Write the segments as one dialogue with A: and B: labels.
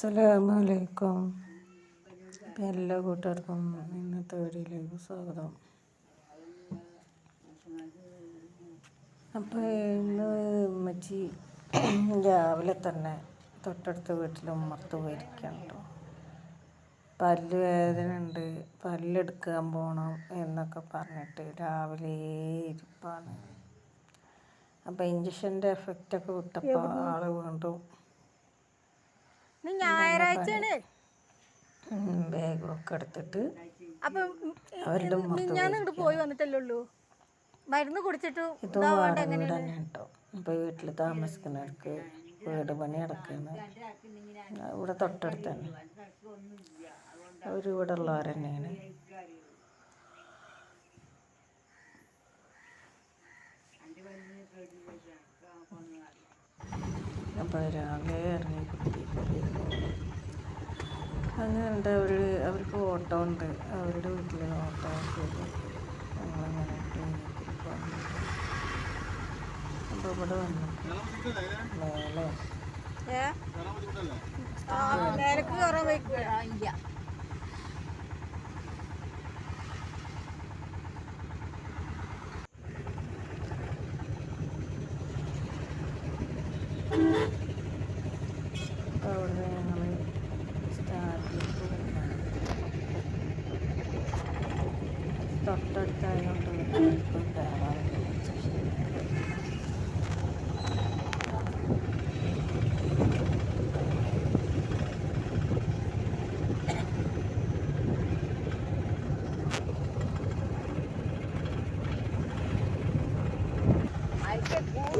A: അസ്സലാമലൈക്കും. അലൈക്കും എല്ലാ കൂട്ടുകാർക്കും ഇന്നത്തെ വീഡിയോയിലേക്ക് സ്വാഗതം. അപ്പോൾ ഇന്ന് ഉമ്മച്ചി രാവിലെ തന്നെ തൊട്ടടുത്ത വീട്ടിൽ ഉമ്മർത്ത് പോയിരിക്കുകയാണ് കേട്ടോ. പല്ല് വേദന ഉണ്ട് പല്ലെടുക്കാൻ പോകണം എന്നൊക്കെ പറഞ്ഞിട്ട് രാവിലെ ഇരിപ്പാണ്. അപ്പോൾ ഇഞ്ചക്ഷന്റെ എഫക്റ്റൊക്കെ വിട്ടപ്പോൾ ആൾ വീണ്ടും
B: ഇന്ന് ഞായറാഴ്ചയാണ്.
A: ബാഗൊക്കെ എടുത്തിട്ട്
B: അപ്പൊ ഞാൻ ഇങ്ങോട്ട് പോയി വന്നിട്ടല്ലേ ഉള്ളൂ മരുന്ന് കുടിച്ചിട്ട്
A: ഇത് വാടക വീട് തന്നെ കേട്ടോ. ഇപ്പോൾ വീട്ടിൽ താമസിക്കുന്നവർക്ക് വീട് പണി നടക്കുകയാണ് ഇവിടെ തൊട്ടടുത്ത് തന്നെ. അവർ ഇവിടെ ഉള്ളവർ തന്നെയാണ്. അപ്പോൾ രാവിലെ ഇറങ്ങി അങ്ങനെ ഉണ്ട് അവർ അവർക്ക് ഓട്ടോ ഉണ്ട്. അവരുടെ വീട്ടിൽ ഓട്ടോ ചെയ്ത് ഞങ്ങളങ്ങനെ ക്ലിനിക്കിൽ പോകാൻ അപ്പോൾ ഇവിടെ വന്നു. മേലെ.
B: വയ്ക്കില്ല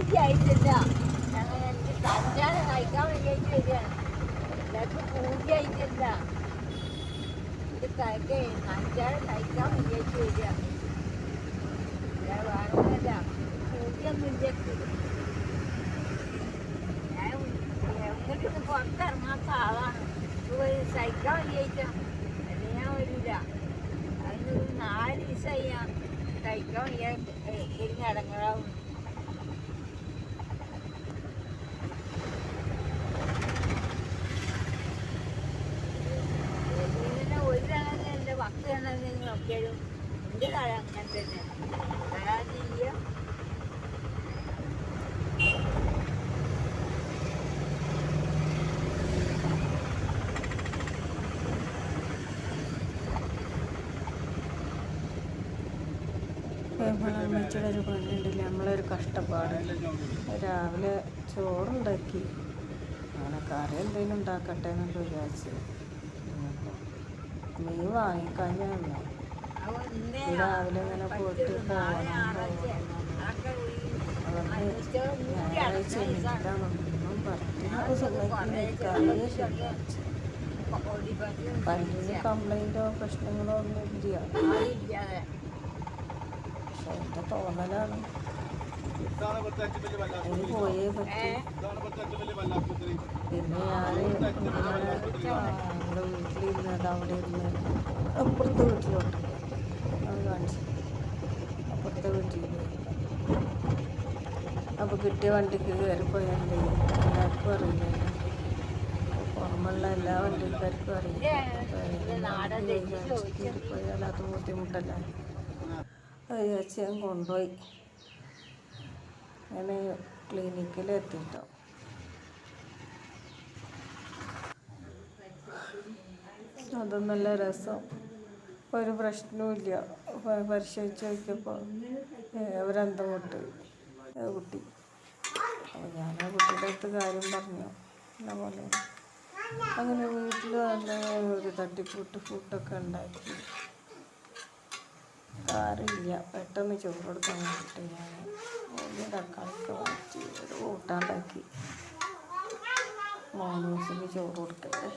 B: പൂജ ആയിട്ടില്ല ഞങ്ങൾ എനിക്ക് കല്യാണം കഴിക്കാൻ വേണ്ടിയിട്ട് വരികയാണ് എല്ലാവർക്കും പൂജ ആയിട്ടില്ല ഇത് കഴിക്കേ കല്യാണം കഴിക്കാൻ വേണ്ടിയിട്ട് വരികയാണ് ഞാൻ വേണമെന്നല്ല പൂജയൊന്നും ഇല്ല ഞാൻ എങ്ങോട്ടൊന്നും പുറത്തിറങ്ങാത്ത ആളാണ് പോയി സഹിക്കാൻ വേണ്ടിയിട്ടാണ് അല്ലെങ്കിൽ ഞാൻ വരില്ല അതിന് നാല് ദിവസമായി ഞാൻ സഹിക്കാൻ വയ്യാണ്ട് ഇരുന്നടങ്ങാവും നോക്കിയാലും എന്റെ കട അങ്ങനെ തന്നെ വരാതിരിക്കുക.
A: അമ്മച്ചിയുടെ ഒരു പണിയുണ്ടല്ലേ നമ്മളൊരു കഷ്ടപ്പാട്. രാവിലെ ചോറുണ്ടാക്കി. അങ്ങനെ കറി എന്തെങ്കിലും ഉണ്ടാക്കട്ടെ എന്നൊക്കെ വിചാരിച്ചു.
B: നീ ഇന്നേ
A: രാവിലെ ഇങ്ങനെ പോയിട്ട് പോകണം ഞായറാഴ്ച പ്രശ്നങ്ങളോ ഒന്നും ഇല്ല പക്ഷെ എന്റെ തോന്നലാണ് അതിന് പോയേ പറ്റൂ പിന്നെ ഞാൻ നമ്മുടെ വീട്ടിലിരുന്നത് അവിടെ ഇരുന്ന് അപ്പുറത്തെ വീട്ടിലോട്ട് കാണിച്ചു അപ്പുറത്തെ വീട്ടിൽ അപ്പോൾ കിട്ടിയ വണ്ടിക്ക് കയറിപ്പോയാൽ എല്ലാവർക്കും അറിയില്ല? പുറമുള്ള എല്ലാ വണ്ടിക്കാർക്കും അറിയില്ല? അത് ബുദ്ധിമുട്ടല്ല? വിചാരിച്ച് ഞാൻ കൊണ്ടുപോയി. ഞാൻ ക്ലിനിക്കിൽ എത്തിയിട്ടോ അതൊന്നല്ല നല്ല രസം. ഒരു പ്രശ്നവുമില്ല. പരിശോധിച്ച് നോക്കിയപ്പോൾ അവരന്തം വിട്ട് കുട്ടി. അപ്പോൾ ഞാൻ ആ കുട്ടിയുടെ അടുത്ത് കാര്യം പറഞ്ഞു. എന്ന പോലെ അങ്ങനെ വീട്ടിൽ നല്ല ഒരു തട്ടിക്കൂട്ട് ഫുഡൊക്കെ ഉണ്ടാക്കി. കാറില്ല. പെട്ടെന്ന് ചോറ് കൊടുക്കാൻ വേണ്ടിയിട്ട് ഞാൻ വലിയ തക്കാളിക്ക് വാങ്ങിച്ച് ഒരു കൂട്ടാണ്ടാക്കി ദിവസത്തിന് ചോറ് കൊടുക്കട്ടെ.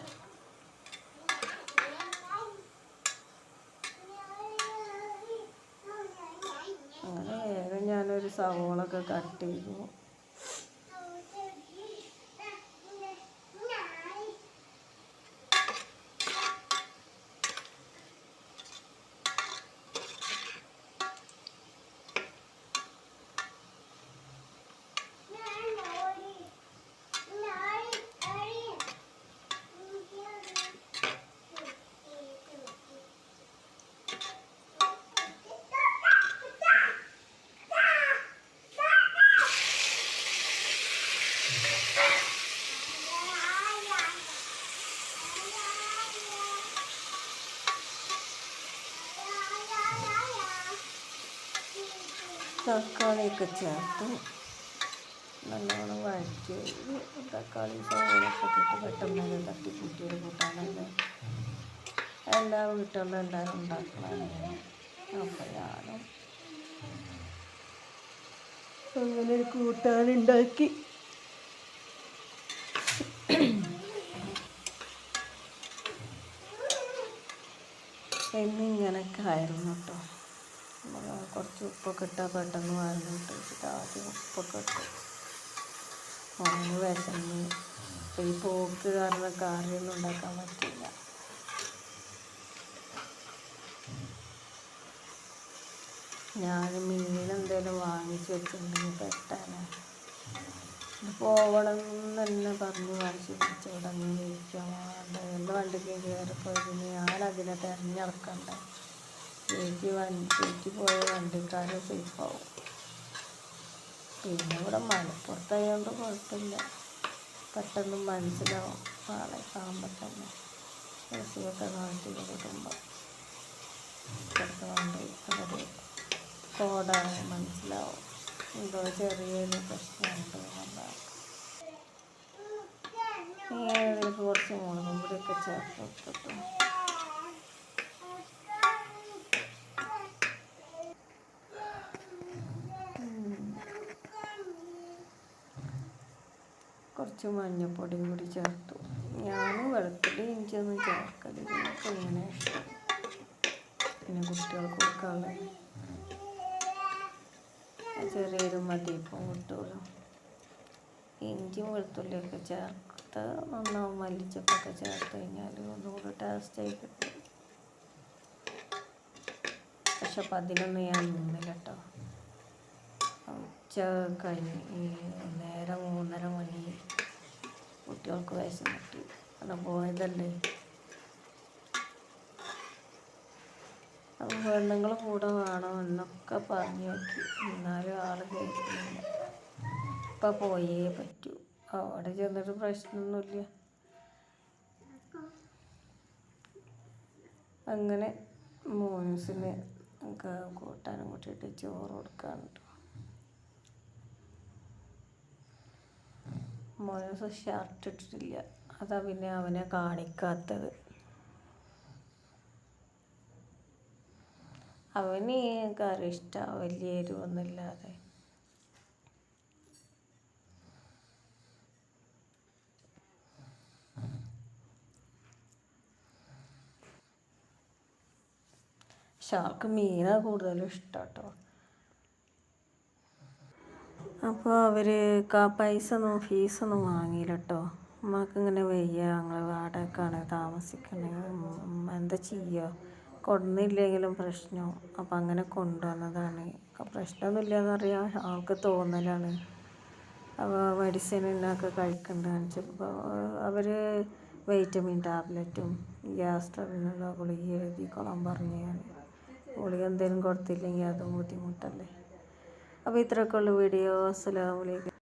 A: അങ്ങനെ വേഗം ഞാനൊരു സവോളൊക്കെ കട്ട് ചെയ്തു. തക്കാളിയൊക്കെ ചേർത്ത് നല്ലോണം വഴറ്റി തക്കാളി സവോളൊക്കെ ഇട്ടിട്ട് പെട്ടെന്ന് തട്ടിക്കൂട്ടിയൊരു കൂട്ടാനല്ലേ? എല്ലാ വീട്ടിലും എല്ലാവരും ഉണ്ടാക്കണതാണ് അപ്പം ഞാനും അങ്ങനെ ഒരു കൂട്ടാനുണ്ടാക്കി എന്നിങ്ങനൊക്കെ ആയിരുന്നു കേട്ടോ കുറച്ച് ഉപ്പൊക്കെ ഇട്ടാൽ പെട്ടെന്ന് വഴന്നിട്ട് വെച്ചിട്ട് ആദ്യം ഉപ്പൊക്കെ ഇട്ട് അങ്ങനെ വിശന്ന് ഇപ്പം ഈ പോക്ക് കാരണം കറിയൊന്നും ഉണ്ടാക്കാൻ പറ്റില്ല ഞാൻ മീൻ എന്തെങ്കിലും വാങ്ങിച്ച് വെച്ചിട്ടുണ്ടെങ്കിൽ പെട്ടാനാണ് എന്ന് തന്നെ പറഞ്ഞ് വാങ്ങിച്ചു പിടിച്ച് ഇവിടെ അങ്ങനെ ഇരിക്കാൻ വേണ്ട എന്റെ വണ്ടിക്ക് കയറിപ്പോയതിന് ഞാൻ അതിനെ തിരഞ്ഞെടുക്കണ്ട? എനിക്ക് വണ്ടി എനിക്ക് പോയ വണ്ടിക്കാരെ സേഫാവും പിന്നെ ഇവിടെ മലപ്പുറത്തായതുകൊണ്ട് കുഴപ്പമില്ല. പെട്ടെന്ന് മനസ്സിലാവും ആളെ കാണുമ്പോൾ തന്നെ രസമൊക്കെ കുടുംബം ഇപ്പോഴത്തെ വണ്ടി അവരെ കോടാണ് മനസ്സിലാവും. എന്തോ ചെറിയൊരു പ്രശ്നമുണ്ട് കുറച്ച് മുളകും പൊടിയൊക്കെ ചേർത്ത് കൊടുത്തിട്ട് കുറച്ച് മഞ്ഞപ്പൊടിയും കൂടി ചേർത്തു. ഞാൻ വെളുത്തുള്ളി ഇഞ്ചിയൊന്നും ചേർക്കലില്ല. ഇങ്ങനെ പിന്നെ കുട്ടികൾക്ക് കൊടുക്കാനുള്ള ചെറിയൊരു മതിയിപ്പം കിട്ടുമല്ലോ ഇഞ്ചിയും വെളുത്തുള്ളിയൊക്കെ ചേർത്ത് നന്നാവും. മല്ലിച്ചപ്പൊക്കെ ചേർത്ത് കഴിഞ്ഞാൽ ഒന്നുകൂടി ടേസ്റ്റായി കിട്ടും. പക്ഷെ അപ്പം അതിനൊന്നും ഞാൻ നിന്നില്ല കേട്ടോ. ഉച്ച കഴിഞ്ഞ് നേരം മൂന്നര മണി കുട്ടികൾക്ക് വിശന്നിട്ട് അവിടെ പോയതല്ലേ. അപ്പോൾ പെണ്ണുങ്ങൾ കൂടെ വേണം എന്നൊക്കെ പറഞ്ഞു നോക്കി. എന്നാലും ആൾ കേൾക്കുന്നില്ല ഇപ്പം പോയേ പറ്റൂ. അവിടെ ചെന്നിട്ട് പ്രശ്നമൊന്നുമില്ല. അങ്ങനെ മോനൂസിന് കൂട്ടാനും കൂട്ടിയിട്ട് ചോറ് കൊടുക്കാനുണ്ട്. മോനൂസ് ഷർട്ട് ഇട്ടിട്ടില്ല. അതാ പിന്നെ അവനെ കാണിക്കാത്തത്. അവന് കറി ഇഷ്ടമാണ് വലിയ എരിവൊന്നുമില്ലാതെ പക്ഷെ ആൾക്ക് മീനാണ് കൂടുതലും ഇഷ്ടം കേട്ടോ അപ്പോൾ അവർ പൈസ ഒന്നും ഫീസൊന്നും വാങ്ങിയില്ല കേട്ടോ ഇങ്ങനെ വയ്യ. ഞങ്ങൾ വാടകക്കാണ് താമസിക്കണത് എന്താ ചെയ്യുക കൊണ്ടുവന്നില്ലെങ്കിലും പ്രശ്നം. അപ്പം അങ്ങനെ കൊണ്ടുവന്നതാണ്. പ്രശ്നമൊന്നുമില്ല എന്നറിയാം ആൾക്ക് തോന്നലാണ്. അപ്പോൾ മെഡിസിൻ എന്നൊക്കെ കഴിക്കേണ്ട കാണിച്ചപ്പോൾ അവർ വൈറ്റമിൻ ടാബ്ലറ്റും ഗ്യാസ് ട്രബിനുള്ള ഗുളിക എഴുതിക്കോളാൻ പറഞ്ഞു ഗുളിക എന്തെങ്കിലും കൊടുത്തില്ലെങ്കിൽ അതും ബുദ്ധിമുട്ടല്ലേ? അപ്പോൾ ഇത്രയൊക്കെ ഉള്ളു വീഡിയോ. അസ്സലാമു അലൈക്കും.